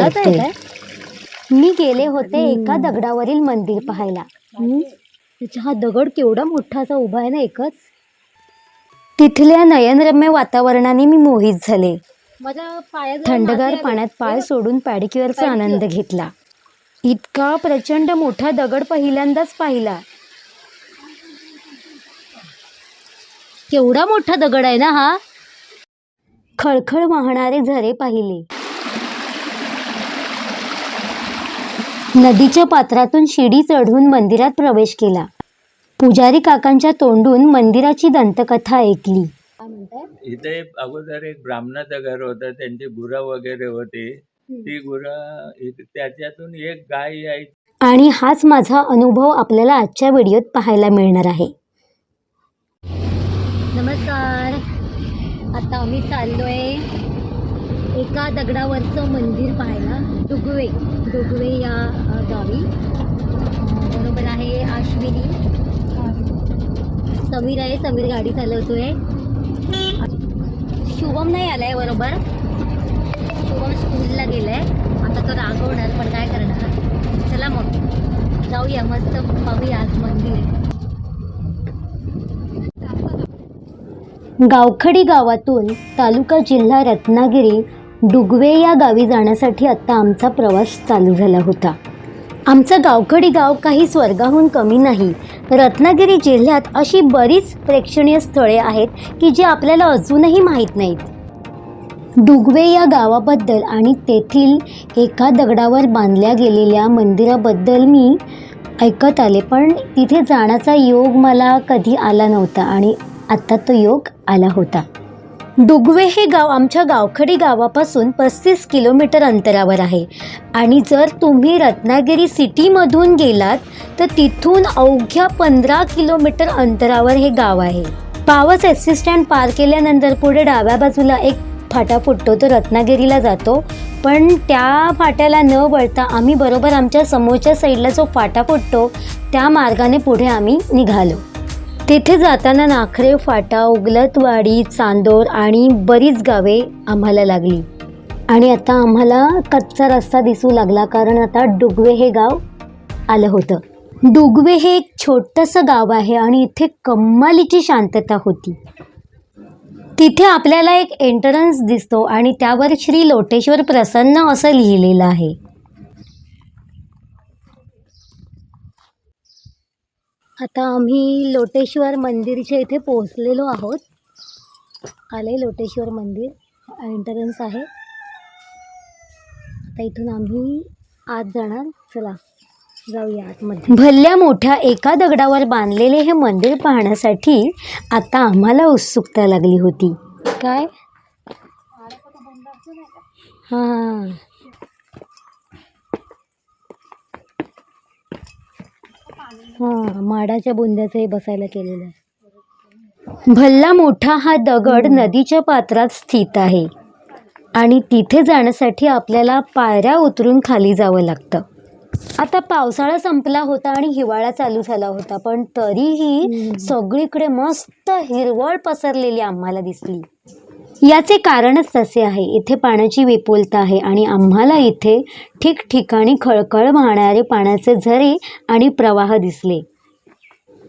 घरात आहे करतोय काय? मी गेले होते एका. दगडावरील मंदिर पाहायला. त्याचा हा दगड केवढा मोठा असा उभा आहे ना एकच? तिथल्या नयनरम्य वातावरणाने मी मोहित झाले. माझ्या पायात थंडगार पाण्यात पाय सोडून पॅडिक्युअरचा आनंद घेतला. इतका प्रचंड मोठा दगड पहिल्यांदाच पाहिला. केवढा मोठा दगड आहे ना हा? खळखळ वाहणारे झरे पाहिले. नदीच्या पात्रातून शिडी चढून मंदिरात प्रवेश केला. पुजारी काकांच्या तोंडून मंदिराची दंतकथा ऐकली. इथे अगोदर एक ब्राह्मणाचं घर होतं त्यांची गुरं वगैरे होती. ती गुरं त्याच्यातून एक गाय यायची. आणि हाच माझा अनुभव आपल्याला आजच्या व्हिडिओत पाहायला मिळणार आहे. नमस्कार. आता आम्ही चाललोय एका दगडावरचं मंदिर पाहायला. डुगवे डुगवे या गावी. बरोबर आहे आश्विनी समीर आहे समीर गाडी चालवतोय. शुभम नाही आलाय बरोबर. शुभम स्कूलला गेलाय. आता तो रागवणार पण काय करणार? चला मग. जाऊया मस्त पाहूया आज मंदिर. गावखडी गावातून तालुका जिल्हा रत्नागिरी डुगवे या गावी जाण्यासाठी आत्ता आमचा प्रवास चालू झाला होता. आमचं गावखडी गाव काही स्वर्गाहून कमी नाही. रत्नागिरी जिल्ह्यात अशी बरीच प्रेक्षणीय स्थळे आहेत की जी आपल्याला अजूनही माहीत नाहीत. डुगवे या गावाबद्दल आणि तेथील एका दगडावर बांधल्या गेलेल्या मंदिराबद्दल मी ऐकत आले पण तिथे जाण्याचा योग मला कधी आला नव्हता आणि आत्ता तो योग आला होता. डुगवे हे गाव आमच्या गावखडी गावापासून पस्तीस किलोमीटर अंतरावर आहे. आणि जर तुम्ही रत्नागिरी सिटीमधून गेलात तर तिथून अवघ्या पंधरा किलोमीटर अंतरावर हे गाव आहे. पावस एस सी स्टँड पार केल्यानंतर पुढे डाव्या बाजूला एक फाटा फुटतो तो रत्नागिरीला जातो. पण त्या फाट्याला न वळता आम्ही बरोबर आमच्या समोरच्या साईडला जो फाटा फुटतो त्या मार्गाने पुढे आम्ही निघालो. तेथे जाताना नाखरे फाटा उगलतवाडी चांदोर आणि बरीच गावे आम्हाला लागली. आणि आता आम्हाला कच्चा रस्ता दिसू लागला कारण आता डुगवे हे गाव आलं होतं. डुगवे हे एक छोटंसं गाव आहे आणि इथे कम्मालीची शांतता होती. तिथे आपल्याला एक एंट्रन्स दिसतो आणि त्यावर श्री लोटेश्वर प्रसन्न असं लिहिलेलं आहे. आता आम्ही लोटेश्वर मंदिरच्या इथे पोहोचलेलो आहोत. आले लोटेश्वर मंदिर एंट्रन्स आहे. आता इथून आम्ही आत जाणार. चला जाऊया आतमध्ये. भल्ल्या मोठ्या एका दगडावर बांधलेले हे मंदिर पाहण्यासाठी आता आम्हाला उत्सुकता लागली होती. काय? हां. हां माडाच्या बुंद्याचंही बसायला केलेलं आहे. भल्ला मोठा हा दगड नदीच्या पात्रात स्थित आहे आणि तिथे जाण्यासाठी आपल्याला पायऱ्या उतरून खाली जावं लागतं. आता पावसाळा संपला होता आणि हिवाळा चालू झाला होता पण तरीही सगळीकडे मस्त हिरवळ पसरलेली आम्हाला दिसली. याचे कारणच तसे आहे. इथे पाण्याची विपुलता आहे आणि आम्हाला इथे ठिकठिकाणी खळखळ वाहणारे पाण्याचे झरे आणि प्रवाह दिसले.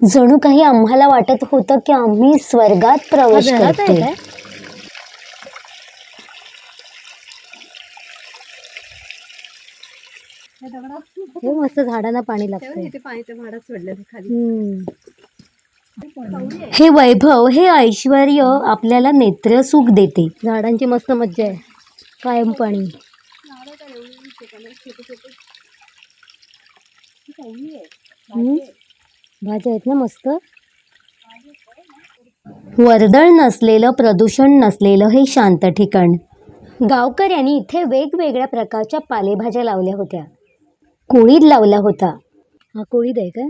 जणू काही आम्हाला वाटत होतं की आम्ही स्वर्गात प्रवेश हा हे मस्त झाडांना पाणी लागतंय. हम्म. हे वैभव हे ऐश्वर आपल्याला नेत्रसुख देते. झाडांची मस्त मज्जा आहे. कायम पाणी. भाज्या आहेत ना मस्त? वर्दळ नसलेलं प्रदूषण नसलेलं हे शांत ठिकाण. गावकऱ्यांनी इथे वेगवेगळ्या प्रकारच्या पालेभाज्या लावल्या होत्या. कोळीद लावला होता. हा कोळीद आहे का?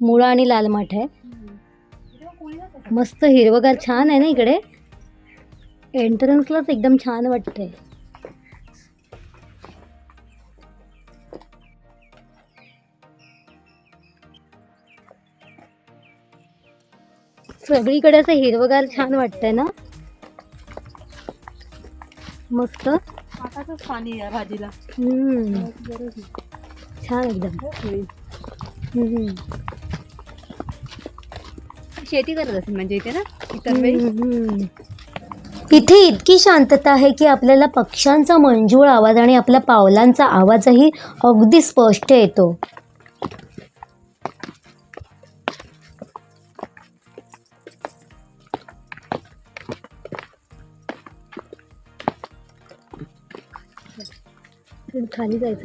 मुळा आणि लाल माठ आहे. मस्त हिरवगार छान आहे ना इकडे? एंट्रन्सलाच एकदम छान वाटतंय. सगळीकडे असं हिरवगार छान वाटतंय ना? मस्त. पाणी या भाजीला. छान एकदम. हम्म. शेती करत असेल म्हणजे इथे ना? इतर वेळी हम्म. इथे इतकी शांतता आहे की आपल्याला पक्ष्यांचा मंजूळ आवाज आणि आपल्या पावलांचा आवाजही अगदी स्पष्ट येतो.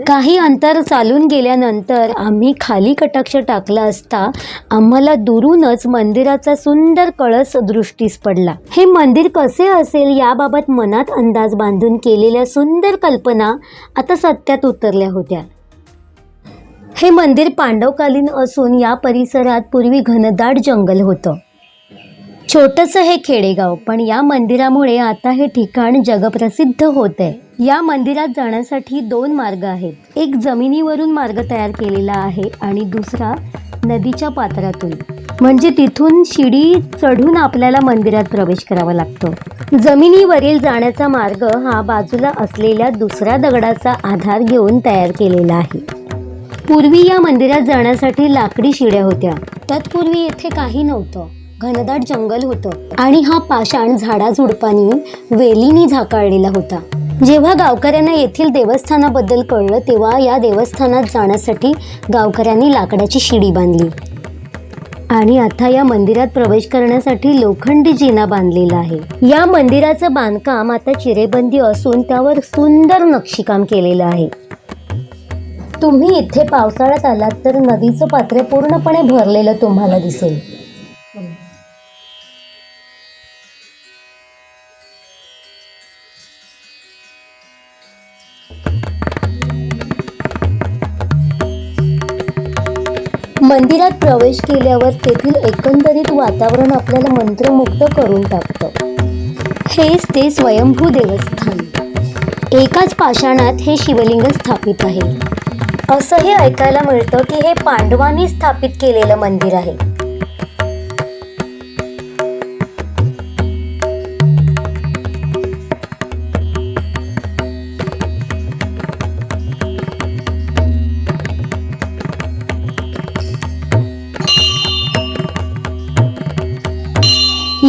काही अंतर चालून गेल्यानंतर आम्ही खाली कटाक्ष टाकला असता आम्हाला दुरूनच मंदिराचा सुंदर कळस दृष्टीस पडला. हे मंदिर कसे असेल याबाबत मनात अंदाज बांधून केलेल्या सुंदर कल्पना आता सत्यात उतरल्या होत्या. हे मंदिर पांडवकालीन असून या परिसरात पूर्वी घनदाट जंगल होतं. छोटंसं हे खेडेगाव पण या मंदिरामुळे आता हे ठिकाण जगप्रसिद्ध होत आहे या मंदिरात जाण्यासाठी दोन मार्ग आहेत. एक जमिनीवरून मार्ग तयार केलेला आहे आणि दुसरा नदीच्या पात्रातून. म्हणजे तिथून शिडी चढून आपल्याला मंदिरात प्रवेश करावा लागतो. जमिनीवरील जाण्याचा मार्ग हा बाजूला असलेल्या दुसऱ्या दगडाचा आधार घेऊन तयार केलेला आहे. पूर्वी या मंदिरात जाण्यासाठी लाकडी शिड्या होत्या. तत्पूर्वी येथे काही नव्हतं. घनदाट जंगल होतं आणि हा पाषाण झाडाझुडपांनी वेलीनी झाकाळलेला होता. जेव्हा गावकऱ्यांना येथील देवस्थानाबद्दल कळलं तेव्हा या देवस्थानात जाण्यासाठी गावकऱ्यांनी लाकडाची शिडी बांधली. आणि आता या मंदिरात प्रवेश करण्यासाठी लोखंडी जिना बांधलेला आहे. या मंदिराचं बांधकाम आता चिरेबंदी असून त्यावर सुंदर नक्षीकाम केलेलं आहे. तुम्ही इथे पावसाळ्यात आलात तर नदीचं पात्र पूर्णपणे भरलेलं तुम्हाला दिसेल. मंदिरात प्रवेश केल्यावर तेथील एकंदरीत वातावरण आपल्याला मंत्रमुग्ध करून टाकतं. हेच ते स्वयंभू देवस्थान. एकाच पाषाणात हे शिवलिंग स्थापित आहे. असंही ऐकायला मिळतं की हे पांडवांनी स्थापित केलेलं मंदिर आहे.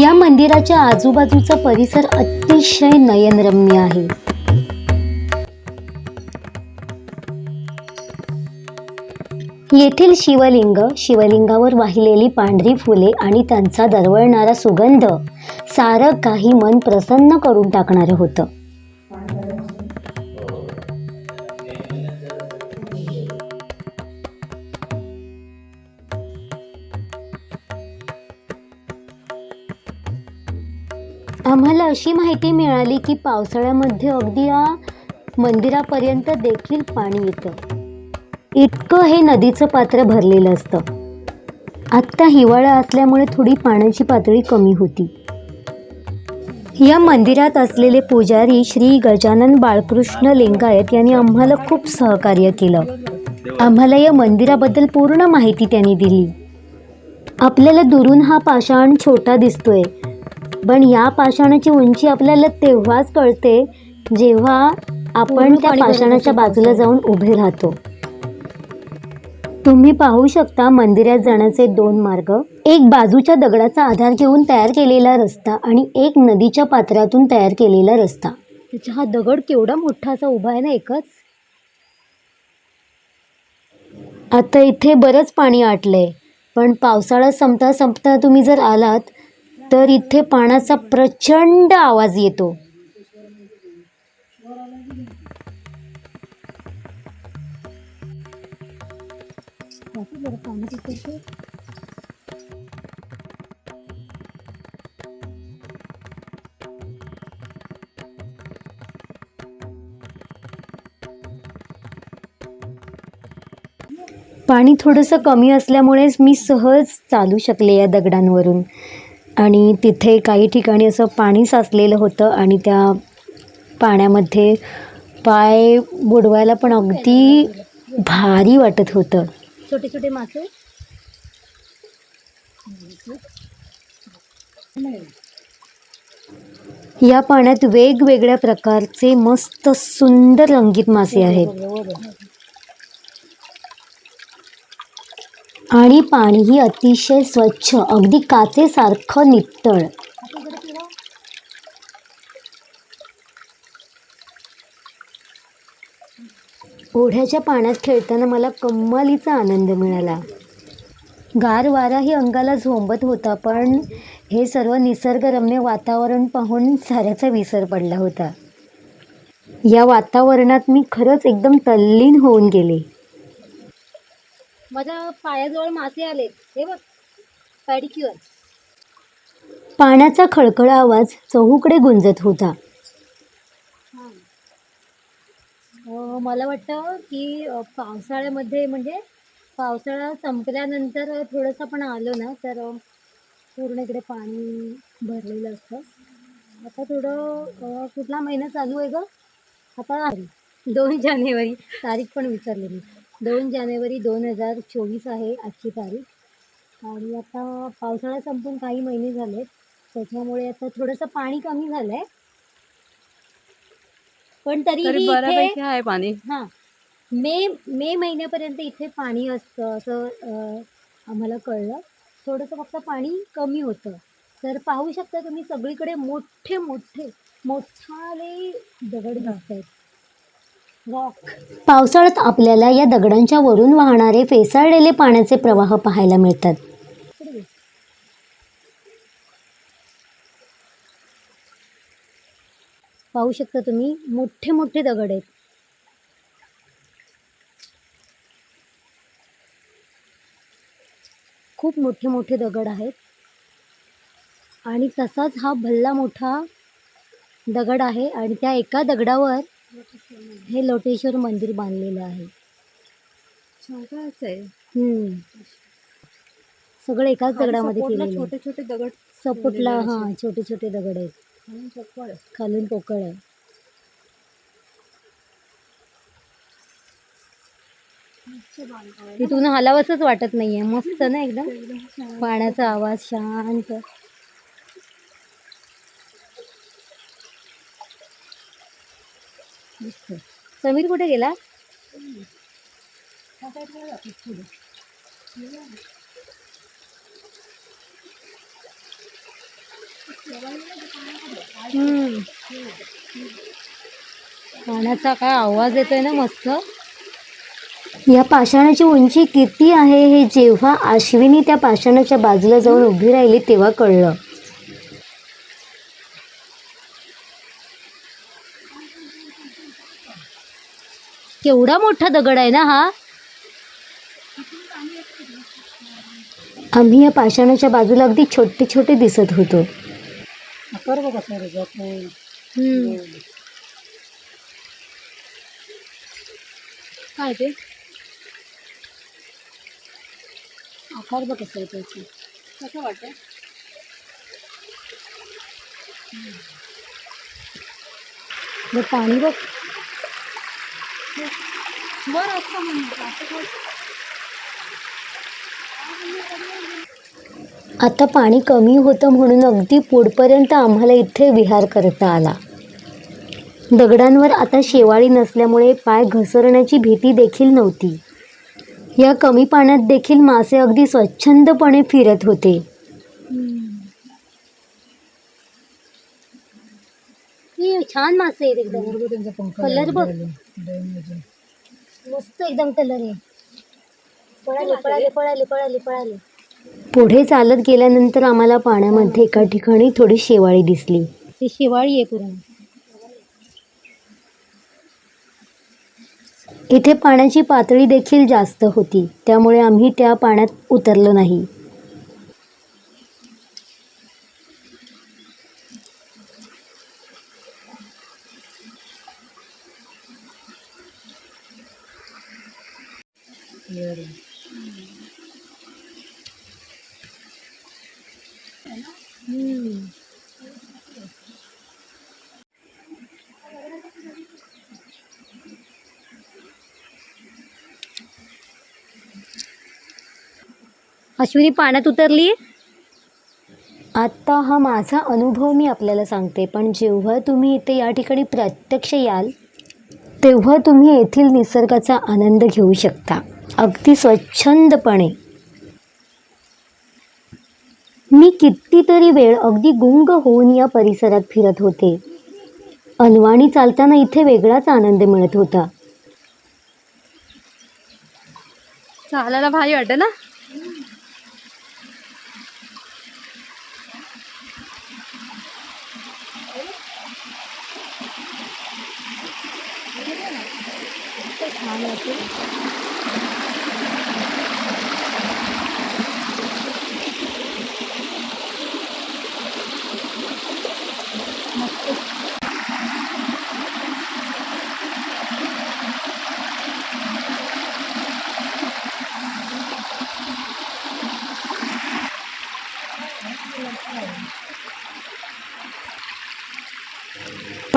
या मंदिराच्या आजूबाजूचा परिसर अतिशय नयनरम्य आहे. येथील शिवलिंग शिवलिंगावर वाहिलेली पांढरी फुले आणि त्यांचा दरवळणारा सुगंध सारं काही मन प्रसन्न करून टाकणारं होतं. आम्हाला अशी माहिती मिळाली की पावसाळ्यामध्ये अगदी या मंदिरापर्यंत देखील पाणी येतं. इतकं हे नदीचं पात्र भरलेलं असतं. आत्ता हिवाळा असल्यामुळे थोडी पाण्याची पातळी कमी होती. या मंदिरात असलेले पुजारी श्री गजानन बाळकृष्ण लिंगायत यांनी आम्हाला खूप सहकार्य केलं. आम्हाला या मंदिराबद्दल पूर्ण माहिती त्यांनी दिली. आपल्याला दुरून हा पाषाण छोटा दिसतोय. पण या पाषाणाची उंची आपल्याला तेव्हाच कळते जेव्हा आपण त्या पाषाणाच्या बाजूला जाऊन उभे राहतो. तुम्ही पाहू शकता मंदिरात जाण्याचे दोन मार्ग. एक बाजूच्या दगडाचा आधार घेऊन तयार केलेला रस्ता आणि एक नदीच्या पात्रातून तयार केलेला रस्ता. त्याचा हा दगड केवढा मोठा असा उभा आहे ना एकच? आता इथे बरंच पाणी आटलंय पण पावसाळा संपता संपता तुम्ही जर आलात तर इथे पाण्याचा प्रचंड आवाज येतो. पाणी थोडंसं कमी असल्यामुळेच मी सहज चालू शकले या दगडांवरून. आणि तिथे काही ठिकाणी असं पाणी साचलेलं होतं आणि त्या पाण्यामध्ये पाय बुडवायला पण अगदी भारी वाटत होतं. छोटे छोटे मासे? या पाण्यात वेगवेगळ्या प्रकारचे मस्त सुंदर रंगीत मासे आहेत. आणि पाणीही अतिशय स्वच्छ अगदी काचेसारखं नितळ. ओढ्याच्या पाण्यात खेळताना मला कम्मालीचा आनंद मिळाला. गार वाराही अंगाला झोंबत होता पण हे सर्व निसर्गरम्य वातावरण पाहून साऱ्याचा विसर पडला होता. या वातावरणात मी खरंच एकदम तल्लीन होऊन गेले. माझ्या पायाजवळ मासे आलेत. हे बघ. पॅडिक्युअर पाण्याचा खळखळ आवाज चहूकडे गुंजत होता. अं, मला वाटतं की अं, पावसाळ्यामध्ये म्हणजे पावसाळा संपल्यानंतर थोडंसं पण आलं ना तर अं, पूर्ण इकडे पाणी भरलेलं असतं. आता थोडं अं, कुठला महिना चालू आहे ग? आता दोन जानेवारी. तारीख पण विसरले मी. दोन जानेवारी दोन हजार चोवीस आहे आजची तारीख. आणि आता पावसाळा संपून काही महिने झालेत. त्याच्यामुळे आता थोडंसं पाणी कमी झालं आहे पण तरी बऱ्यापैकी आहे पाणी. हां. मे मे महिन्यापर्यंत इथे पाणी असतं असं आम्हाला कळलं. थोडंसं फक्त पाणी कमी होतं. तर पाहू शकता तुम्ही सगळीकडे मोठे मोठे मोठाले दगड दिसत आहेत पावसाळ्यात आपल्याला या दगडांच्या वरून वाहणारे फेसाळलेले पाण्याचे प्रवाह पाहायला मिळतात. पाहू शकता तुम्ही मोठे मोठे दगड आहेत. खूप मोठे मोठे दगड आहेत. आणि तसाच हा भल्ला मोठा दगड आहे आणि त्या एका दगडावर हे लोटेश्वर मंदिर बांधलेलं आहे. सगळं एकाच दगडामध्ये. छोटे छोटे दगड ठेवलेले हां छोटे छोटे दगड आहेत. खालून पोकळ आहे. तिथून हलावंसच वाटत नाहीये. मस्त ना एकदम? पाण्याचा आवाज शांत. समीर कुठे गेला? हम्म. पाण्याचा काय आवाज येतोय ना मस्त? या पाषाणाची उंची किती आहे हे जेव्हा अश्विनी त्या पाषाणाच्या बाजूला जाऊन उभी राहिली तेव्हा कळलं. केवढा मोठा दगड आहे ना हा? आम्ही या पाषाणाच्या बाजूला अगदी छोटे छोटे दिसत होतो. काय ते? आकार बघ कसं आहे त्याची? कसं वाटतं मग पाणी बघ. म्हणून असं आता पाणी कमी होतं म्हणून अगदी पुढपर्यंत आम्हाला इथे विहार करता आला. दगडांवर आता शेवाळी नसल्यामुळे पाय घसरण्याची भीती देखील नव्हती. या कमी पाण्यात देखील मासे अगदी स्वच्छंदपणे फिरत होते. ही छान मासे आहेत एकदम. कलर बघ. मस्त एकदम कलर आहे. पळाले पळाले पळाले पळाले पळाले. पुढे चालत गेल्यानंतर आम्हाला पाण्यामध्ये एका ठिकाणी थोडी शेवाळी दिसली. ती शिवाळी आहे पूर्ण. इथे पाण्याची पातळी देखील जास्त होती. त्यामुळे आम्ही त्या पाण्यात उतरलो नाही. अश्विनी पाण्यात उतरली आत्ता हा माझा अनुभव मी आपल्याला सांगते पण जेव्हा तुम्ही इथे या ठिकाणी प्रत्यक्ष याल तेव्हा तुम्ही येथील निसर्गाचा आनंद घेऊ शकता. अगदी स्वच्छंदपणे. मी कितीतरी वेळ अगदी गुंग होऊन या परिसरात फिरत होते. अनवाणी चालताना इथे वेगळाच आनंद मिळत होता. चालायला भारी वाटतं ना?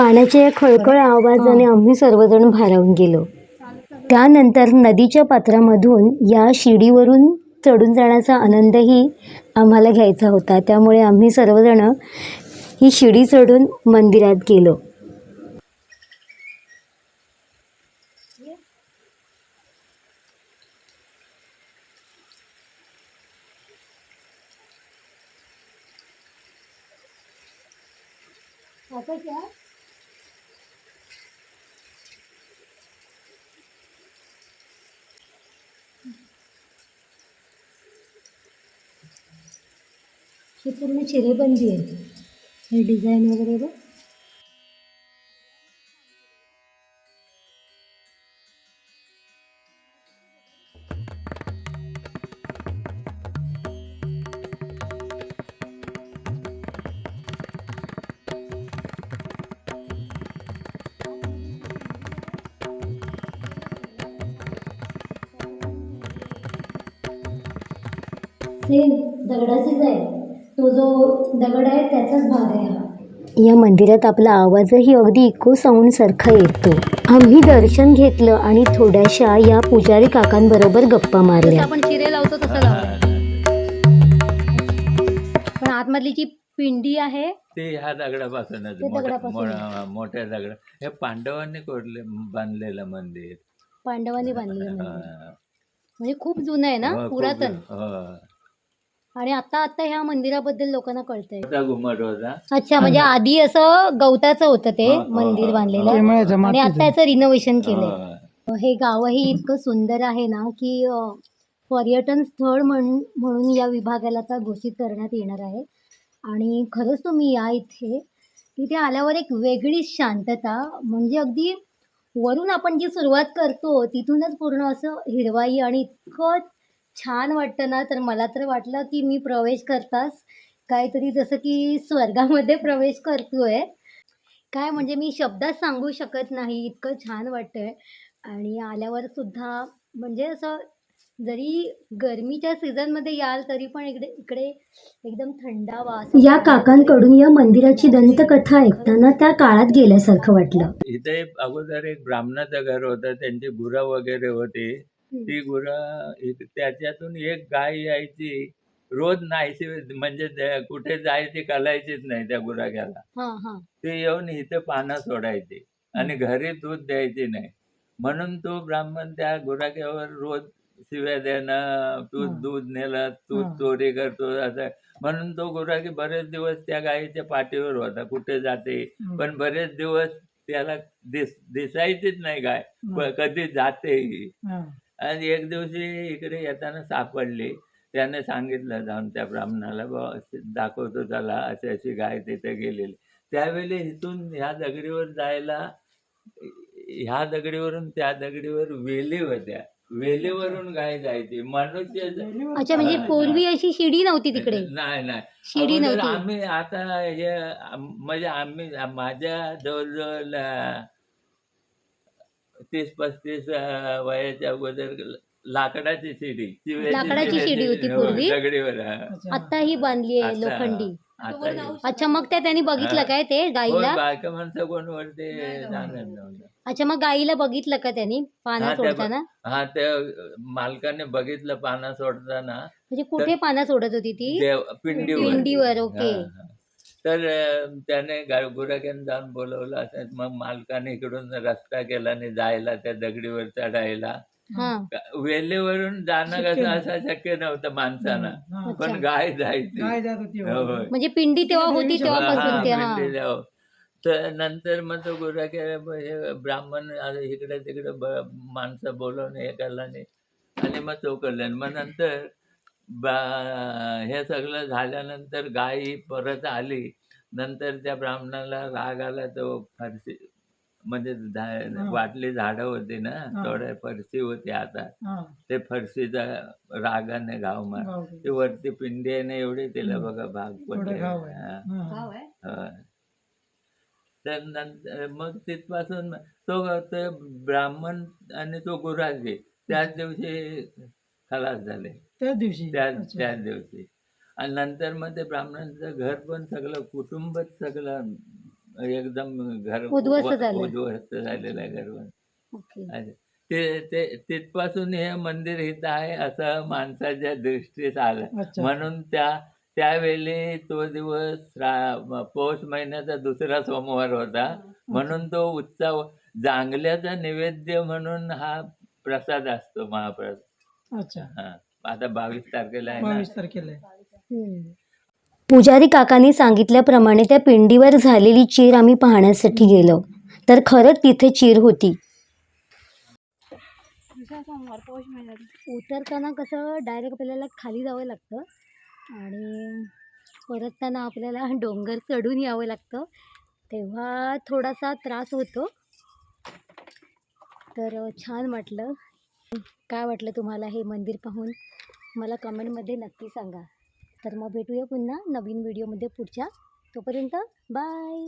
पाण्याच्या या खळखळ आवाजाने आम्ही सर्वजण भारावून गेलो. त्यानंतर नदीच्या पात्रामधून या शिडीवरून चढून जाण्याचा आनंदही आम्हाला घ्यायचा होता. त्यामुळे आम्ही सर्वजण ही शिडी चढून मंदिरात गेलो. ही पूर्ण चिरेबंदी आहे. हे डिझाईन वगैरे बघ. तो जो दगड आहे त्याचाच भाग आहे हा. या मंदिरात आपला आवाजही अगदी इको साऊंड सारखा येतो. आम्ही दर्शन घेतलं आणि थोड्याशा या पुजारी काकांबरोबर गप्पा मारल्या. आपण चिरे लावतो तसं लावतो. पण आतमधली जी पिंडी आहे ते ह्या दगडापासूनच ते मोठ्या दगडापासून. मोठ्या- दगड. हे पांडवांनी कोरले बांधलेलं मंदिर. पांडवांनी बांधलेलं मंदिर. हा. म्हणजे खूप जुनं आहे ना हो, खूप- पुरातन. हो. आणि आता आता ह्या मंदिराबद्दल लोकांना कळतंय. मोठा घुमट होता. अच्छा म्हणजे आधी असं गवताचं होतं ते हा, हा, मंदिर हा, बांधलेलं. हा. आणि आता याचं रिनोव्हेशन केलंय. हो. हे गावही इतकं सुंदर आहे ना की अ, पर्यटन स्थळ म्हण म्हणून या विभागाला आता घोषित करण्यात येणार आहे. आणि खरंच तुम्ही या इथे. तिथे आल्यावर एक वेगळीच शांतता म्हणजे अगदी वरून आपण जी सुरुवात करतो तिथूनच पूर्ण असं हिरवाई आणि इतकं छान वाटतं ना तर मला तर वाटलं की मी प्रवेश करताच. काहीतरी जसं की स्वर्गामध्ये प्रवेश करतोय. काय म्हणजे मी शब्दात सांगू शकत नाही इतकं छान वाटतंय. आणि आल्यावर सुद्धा म्हणजे असं जरी गरमीच्या सीझनमध्ये याल तरी पण इकडे इकडे एकदम थंडावा या काकांकडून या मंदिराची दंतकथा ऐकताना त्या काळात गेल्यासारखं वाटलं. इथे अगोदर एक ब्राह्मणाचं घर होतं त्यांची गुरं वगैरे होती. ती गुरं त्याच्यातून एक गाय यायची. रोज नाहीशी म्हणजे ते कुठे जायची कलायचीच नाही त्या गुराख्याला. हां हां. ते येऊन इथे पानं सोडायचे आणि घरी दूध द्यायची नाही. म्हणून तो ब्राह्मण त्या गुराख्यावर रोज शिव्या देणं तू हं. दूध नेलं तू हं. चोरी करतो असं. म्हणून तो गुराखी बरेच दिवस त्या गायीच्या पाठीवर होता कुठे जाते. पण बरेच दिवस त्याला दिस दिसायचीच नाही गाय. प- कधी जाते ही. आणि एक दिवशी इकडे येताना सापडली. त्याने सांगितलं जाऊन त्या ब्राह्मणाला बा दाखवतो त्याला अशी अशी गाय तिथे गेलेली. त्यावेळी इथून ह्या दगडीवर जायला ह्या दगडीवरून त्या दगडीवर वेली होत्या. वेलीवरून गाय जायची. मनुष्य अच्छा म्हणजे पूर्वी अशी शिडी नव्हती तिकडे? नाही नाही. शिडी अगोदर नव्हती. आम्ही आता हे म्हणजे आम्ही माझ्या जवळजवळ तीस पस्तीस अं, वयाच्या अगोदर लाकडाची शिडी लाकडाची शिडी होती हो, पूर्वी? दगडीवर. हा. आता ही बांधली आहे आता- लोखंडी. आता अच्छा मग त्या त्यांनी बघितलं काय ते गाईला? बायका माणसं कोण जाणार नव्हतं. अच्छा मग गाईला बघितलं का त्यांनी? पानं त्या सोडताना? हा त्या मालकाने बघितलं पाना सोडताना. म्हणजे कुठे पानं सोडत होती ती? देव पिंडीवर. पिंडीवर ओके. हा, हा. तर त्याने गा- गुराख्याने जाऊन बोलवलं. असं मग मालकाने इकडून रस्ता केला नाही जायला त्या दगडीवर चढायला. हा. वेलेवरून जाणं कसं असं शक्य नव्हतं माणसानं. हा. पण अच्छा. गाय जायची. काय जात होती हो, होय. म्हणजे पिंडी तेव्हा होती हा, तेव्हापासून ते हा. पिंडीला हो. तर नंतर मग तो गुराख्या हे ब्राह्मण इकडे तिकडे ब- माणसं बोलवून हे केलं नाही आणि मग तो करलं मग नंतर बा- हे सगळं झाल्यानंतर गाय ही परत आली नंतर त्या ब्राह्मणाला राग आला तो फरशी म्हणजे झा- वाटली झाडं होती ना हा. थोड्या फरशी होती आता हा. ते फरशीचा रागाने घाव मार गाव. ती वरती पिंडी आहे ना एवढी तिला हम्म. बघा भाग थोडं पडले गाव आहे. हा. हा. हा. तर नंतर मग तिथपासून तो ते ब्राह्मण आणि तो गुराखी त्याच दिवशी खलास झाले त्याच दिवशी. त्याच अच्छा. त्याच दिवशी. आणि नंतर मग ते ब्राह्मणांचं घर पण सगळं कुटुंबच सगळं एकदम घर उद्ध्वस्त व- झालं. उद्ध्वस्त झालेलं आहे घर पण. ओके. आणि ते ते तिथपासून हे मंदिर इथं आहे असं माणसाच्या दृष्टीस आलं. अच्छा. म्हणून त्या त्यावेळी तो दिवस श्रा- पौष महिन्याचा दुसरा सोमवार होता. म्हणून तो उत्सव जांगल्याचा नैवेद्य म्हणून हा प्रसाद असतो महाप्रसाद. अच्छा. हा. आता बावीस तारखेला आहे ना. बावीस तारखेला आहे. हम्म. पुजारी काकांनी सांगितल्याप्रमाणे त्या पिंडीवर झालेली चीर आम्ही पाहण्यासाठी गेलो. तर खरंच तिथे चीर होती. उतरताना कसं डायरेक्ट आपल्याला खाली जावं लागतं आणि परतताना आपल्याला डोंगर चढून यावं लागतं. तेव्हा थोडासा त्रास होतो. तर छान वाटलं. काय वाटलं तुम्हाला हे मंदिर पाहून? मला कमेंटमध्ये नक्की सांगा. तर मग भेटूया पुन्हा नवीन व्हिडिओमध्ये पुढच्या. तोपर्यंत बाय!